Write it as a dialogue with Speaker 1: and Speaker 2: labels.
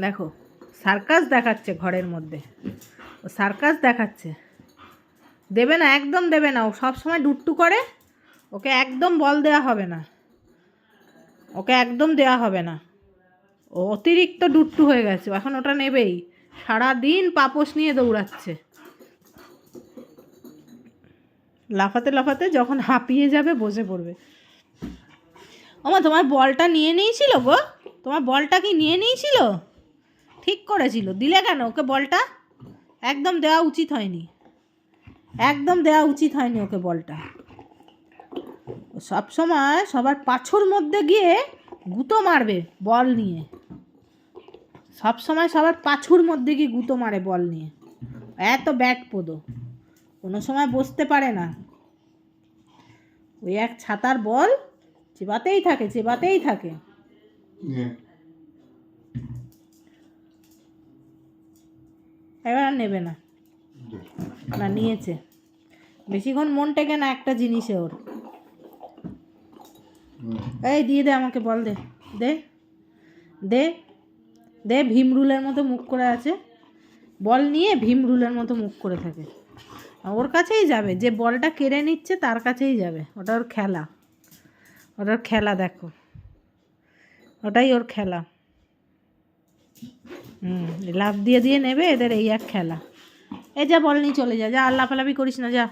Speaker 1: দেখো, সার্কাস দেখাচ্ছে ঘরের মধ্যে। ও সার্কাস দেখাচ্ছে। দেবে না, একদম দেবে না। ও সবসময় ডুট্টু করে, ওকে একদম বল দেওয়া হবে না। ওকে একদম দেওয়া হবে না। ও অতিরিক্ত ডুট্টু হয়ে গেছে। এখন ওটা নেবেই। সারাদিন পাপোশ নিয়ে দৌড়াচ্ছে। লাফাতে লাফাতে যখন হাঁপিয়ে যাবে, বসে পড়বে। ওমা, তোমার বলটা নিয়ে নিয়েছিল গো? তোমার বলটা কি নিয়ে নিয়েছিল? ঠিক করেছিল। দিলে কেন? ওকে বলটা একদম দেওয়া উচিত হয়নি। একদম দেওয়া উচিত হয়নি ওকে বলটা। সবসময় সবার পাছুর মধ্যে গিয়ে গুঁতো মারবে বল নিয়ে। সব সময় সবার পাছুর মধ্যে গিয়ে গুঁতো মারে বল নিয়ে। এত ব্যাট পোদো। কোনো সময় বসতে পারে না। ওই এক ছাতার বল চেবাতেই থাকে চেবাতেই থাকে। এবার আর নেবে না। না, নিয়েছে। বেশিক্ষণ মন টেকে না একটা জিনিসে ওর। এই দিয়ে দে আমাকে, বল দে। দে। দে। দে ভীম রুলের মতো মুখ করে আছে। বল নিয়ে ভীম রুলের মতো মুখ করে থাকে। ওর কাছেই যাবে। যে বলটা কেড়ে নিচ্ছে, তার কাছেই যাবে। ওটা ওর খেলা। ওটার খেলা, দেখো। ওটাই ওর খেলা। লাভ দিয়ে দিয়ে নেবে, এদের এই এক খেলা। এই যা বলনি চলে যা যা, আর লাফালাফি করিস না, যা।